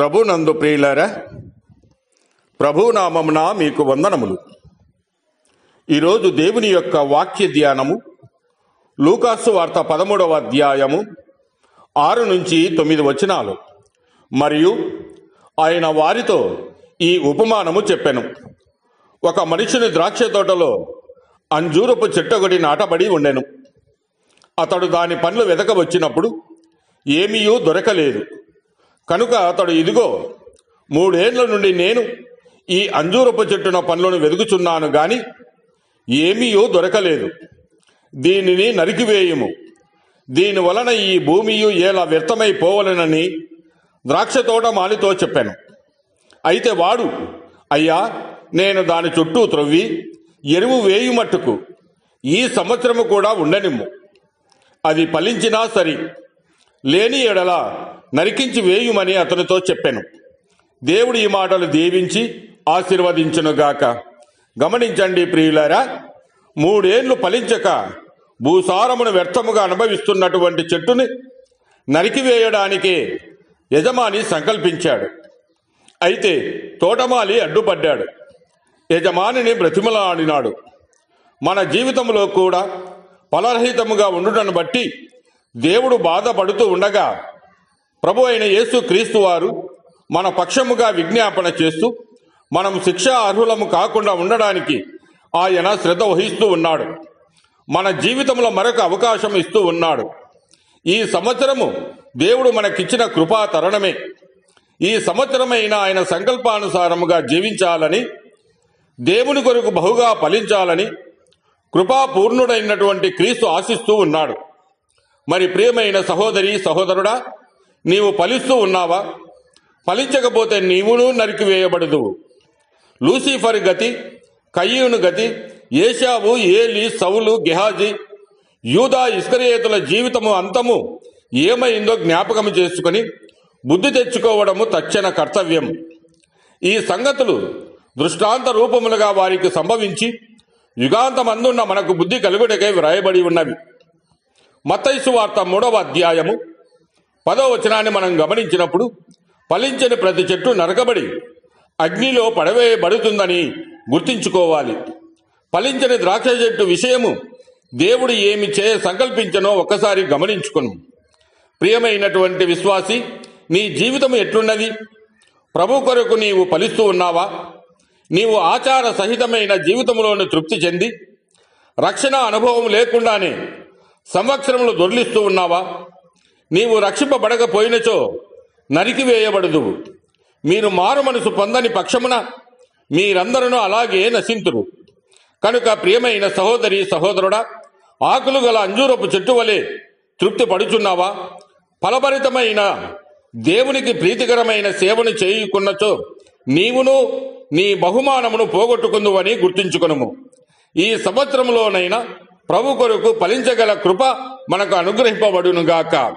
ప్రభు నందు ప్రియులారా ప్రభునామమున మీకు వందనములు. ఈరోజు దేవుని యొక్క వాక్య ధ్యానము లూకాసు వార్త పదమూడవ అధ్యాయము ఆరు నుంచి తొమ్మిది వచనాలు. మరియు ఆయన వారితో ఈ ఉపమానము చెప్పెను. ఒక మనిషిని ద్రాక్ష తోటలో అంజూరపు చెట్టొకటి నాటబడి ఉండెను. అతడు దాని పండ్లు వెదక వచ్చినప్పుడు ఏమీయూ దొరకలేదు. కనుక అతడు ఇదిగో మూడేండ్ల నుండి నేను ఈ అంజూరపు చెట్టున పనులను వెతుకుచున్నాను గాని ఏమీయో దొరకలేదు. దీనిని నరికివేయుము. దీని వలన ఈ భూమియు ఎలా వ్యర్థమైపోవలనని ద్రాక్ష తోట మాలితో చెప్పాను. అయితే వాడు అయ్యా నేను దాని చుట్టూ త్రవ్వి ఎరువు వేయుమట్టుకు ఈ సంవత్సరము కూడా ఉండనిమ్ము. అది ఫలించినా సరి లేని ఎడల నరికించి వేయుమని అతనితో చెప్పాను. దేవుడు ఈ మాటలు దీవించి ఆశీర్వదించునుగాక. గమనించండి ప్రియులారా మూడేళ్ళు ఫలించక భూసారమును వ్యర్థముగా అనుభవిస్తున్నటువంటి చెట్టుని నరికివేయడానికే యజమాని సంకల్పించాడు. అయితే తోటమాలి అడ్డుపడ్డాడు. యజమానిని బ్రతిమలాడినాడు. మన జీవితంలో కూడా ఫలరహితముగా ఉండుటను బట్టి దేవుడు బాధపడుతూ ఉండగా ప్రభు అయిన యేసు క్రీస్తు వారు మన పక్షముగా విజ్ఞాపన చేస్తూ మనం శిక్షా అర్హులము కాకుండా ఉండడానికి ఆయన శ్రద్ధ వహిస్తూ ఉన్నాడు. మన జీవితంలో మరొక అవకాశం ఇస్తూ ఉన్నాడు. ఈ సంవత్సరము దేవుడు మనకిచ్చిన కృపా తరుణమే. ఈ సంవత్సరమైన ఆయన సంకల్పానుసారముగా జీవించాలని దేవుని కొరకు బహుగా ఫలించాలని కృపాపూర్ణుడైనటువంటి క్రీస్తు ఆశిస్తూ ఉన్నాడు. మరి ప్రియమైన సహోదరి సహోదరుడా నీవు ఫలిస్తూ ఉన్నావా? ఫలించకపోతే నీవును నరికివేయబడదు. లూసిఫర్ గతి కయ్యూను గతి ఏషావు ఏలి సౌలు గెహాజీ యూదా ఇస్కరియేతుల జీవితము అంతము ఏమైందో జ్ఞాపకం చేసుకుని బుద్ధి తెచ్చుకోవడము తక్షణ కర్తవ్యం. ఈ సంగతులు దృష్టాంత రూపములుగా వారికి సంభవించి యుగాంతమందున్న మనకు బుద్ధి కలుగుటకై వ్రాయబడి ఉన్నవి. మత్తైసు వార్త మూడవ అధ్యాయము పదో వచనాన్ని మనం గమనించినప్పుడు ఫలించని ప్రతి చెట్టు నరకబడి అగ్నిలో పడవేయబడుతుందని గుర్తించుకోవాలి. ఫలించని ద్రాక్ష చెట్టు విషయము దేవుడు ఏమి చేయ సంకల్పించనో ఒక్కసారి గమనించుకును. ప్రియమైనటువంటి విశ్వాసి నీ జీవితం ఎట్లున్నది? ప్రభు కొరకు నీవు ఫలిస్తూ ఉన్నావా? నీవు ఆచార సహితమైన జీవితంలోని తృప్తి చెంది రక్షణ అనుభవం లేకుండానే సంవత్సరములు దొర్లిస్తూ ఉన్నావా? నీవు రక్షింపబడకపోయినచో నరికివేయబడదువు మీరు మారు మనసు పొందని పక్షమున మీరందరూ అలాగే నశింతురు. కనుక ప్రియమైన సహోదరి సహోదరుడా ఆకులు గల అంజూరపు చెట్టు వలె తృప్తి పడుచున్నావా? ఫలభరితమైన దేవునికి ప్రీతికరమైన సేవను చేయుకున్నచో నీవును నీ బహుమానమును పోగొట్టుకుందువని గుర్తుంచుకొనుము. ఈ సంవత్సరంలోనైనా ప్రభు కొరకు ఫలించగల కృప మనకు అనుగ్రహింపబడునుగాక.